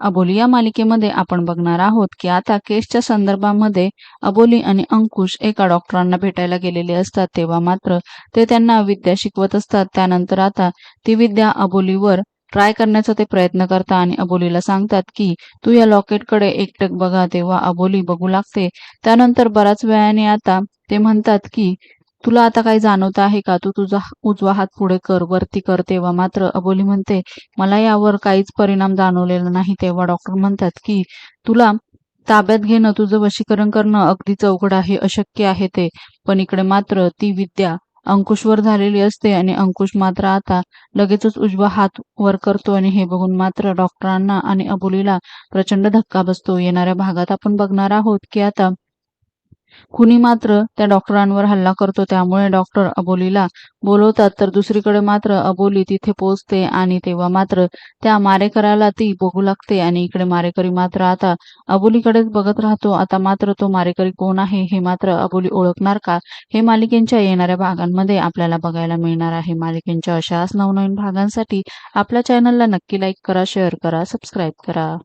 अबोली या मालिकेमध्ये आपण बघणार आहोत की आता केसच्या संदर्भामध्ये अबोली आणि अंकुश एका डॉक्टरांना भेटायला गेलेले असतात. तेव्हा मात्र ते त्यांना विद्या शिकवत असतात. त्यानंतर आता ती विद्या अबोलीवर ट्राय करण्याचा ते प्रयत्न करतात आणि अबोलीला सांगतात की तू या लॉकेटकडे एकटक बघा. तेव्हा अबोली बघू लागते. त्यानंतर बराच वेळाने आता ते म्हणतात की तुला आता काही जाणवत आहे का? तू तुझा उजवा हात पुढे कर वरती कर. तेव्हा मात्र अबोली म्हणते मला यावर काहीच परिणाम जाणवलेला नाही. तेव्हा डॉक्टर म्हणतात की तुला ताब्यात घेणं तुझं वशीकरण करणं अगदी चौकड आहे अशक्य आहे ते. पण इकडे मात्र ती विद्या अंकुशवर झालेली असते आणि अंकुश मात्र आता लगेचच उजवा हात वर करतो आणि हे बघून मात्र डॉक्टरांना आणि अबोलीला प्रचंड धक्का बसतो. येणाऱ्या भागात आपण बघणार आहोत की आता कुणी मात्र त्या डॉक्टरांवर हल्ला करतो त्यामुळे डॉक्टर अबोलीला बोलवतात तर दुसरीकडे मात्र अबोली तिथे पोहोचते आणि तेव्हा मात्र त्या मारेकऱ्याला ती बघू लागते आणि इकडे मारेकरी मात्र आता अबोलीकडेच बघत राहतो. आता मात्र तो मारेकरी कोण आहे हे मात्र अबोली ओळखणार का? हे मालिकेच्या येणाऱ्या भागांमध्ये आपल्याला बघायला मिळणार आहे. मालिकेच्या अशाच नवनवीन भागांसाठी आपल्या चॅनलला नक्की लाईक करा शेअर करा सबस्क्राईब करा.